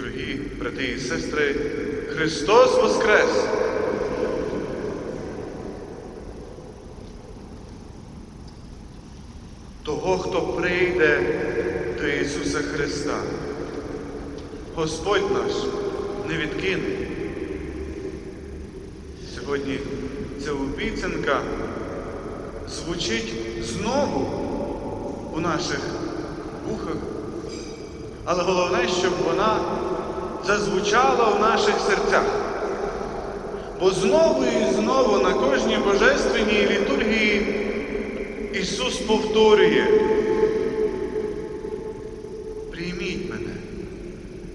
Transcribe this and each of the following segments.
Дорогі брати і сестри, Христос Воскрес! Того, хто прийде до Ісуса Христа, Господь наш не відкине. Сьогодні ця обіцянка звучить знову у наших вухах, але головне, щоб вона зазвучала в наших серцях. Бо знову і знову на кожній божественній літургії Ісус повторює, прийміть мене,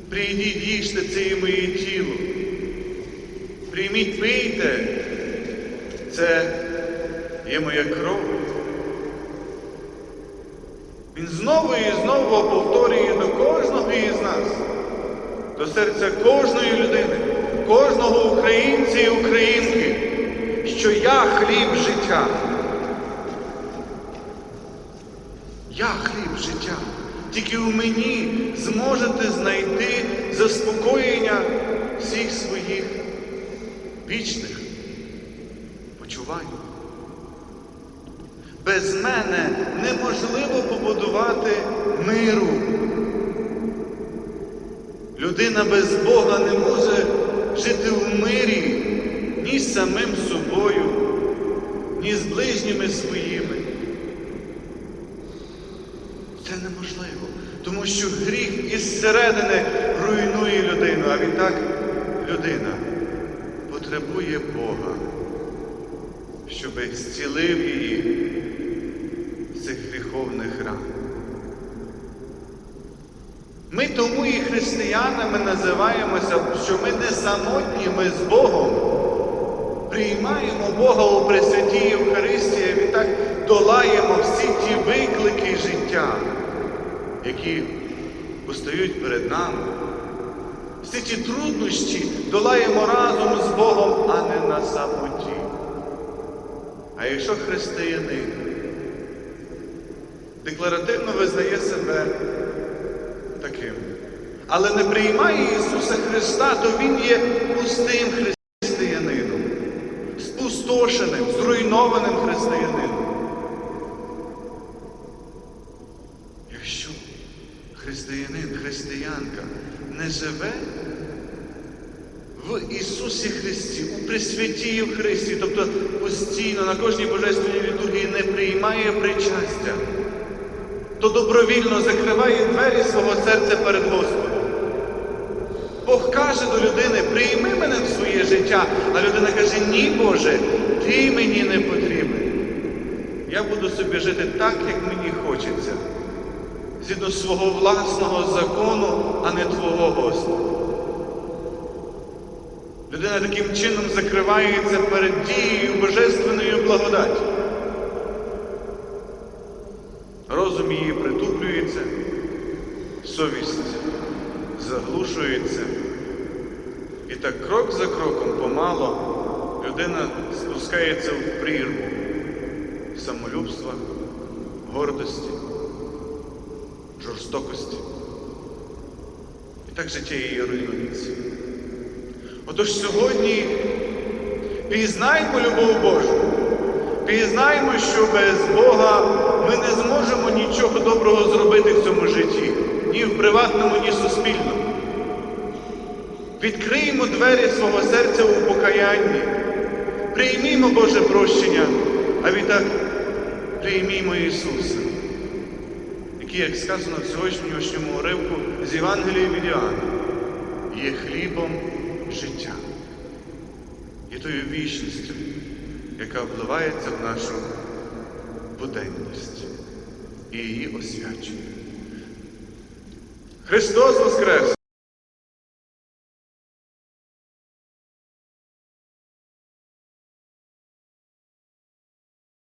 прийдіть, їжте це є моє тіло. Прийміть, пийте, це є моя кров. Він знову і знову повторює нас, до серця кожної людини, кожного українця і українки, що я хліб життя. Я хліб життя. Тільки у мені зможете знайти заспокоєння всіх своїх вічних почувань. Без мене неможливо побудувати миру. Людина без Бога не може жити в мирі ні з самим собою, ні з ближніми своїми. Це неможливо, тому що гріх із середини руйнує людину, а відтак людина потребує Бога, щоб зцілив її з цих гріховних ран. Ми тому і християнами називаємося, що ми не самотні, ми з Богом. Приймаємо Бога у Пресвятій Євхаристії, і відтак долаємо всі ті виклики життя, які постають перед нами. Всі ті труднощі долаємо разом з Богом, а не на самоті. А якщо християнин декларативно визнає себе таким, але не приймає Ісуса Христа, то Він є пустим християнином, спустошеним, зруйнованим християнином. Якщо християнин, християнка не живе в Ісусі Христі, у Пресвятій в Христі, тобто постійно на кожній божественній літургії не приймає причастя, то добровільно закриває двері свого серця перед Господом. Бог каже до людини, прийми мене в своє життя, а людина каже, ні, Боже, ти мені не потрібен. Я буду собі жити так, як мені хочеться, згідно свого власного закону, а не Твого Господа. Людина таким чином закривається перед дією Божественної благодаті. Розум її притуплюється, совість заглушується. І так крок за кроком помало людина спускається в прірву самолюбства, гордості, жорстокості. І так життя її руйнується. Отож сьогодні пізнаймо любов Божу, пізнаймо, що без Бога ми не зможемо нічого доброго зробити в цьому житті, ні в приватному, ні в суспільному. Відкриємо двері свого серця у покаянні, приймімо Боже прощення, а відтак приймімо Ісуса, який, як сказано в сьогоднішньому уривку з Євангелії від Іоанна, є хлібом життя, є тою вічністю, яка вливається в нашу буденність і її освячує. Христос Воскрес!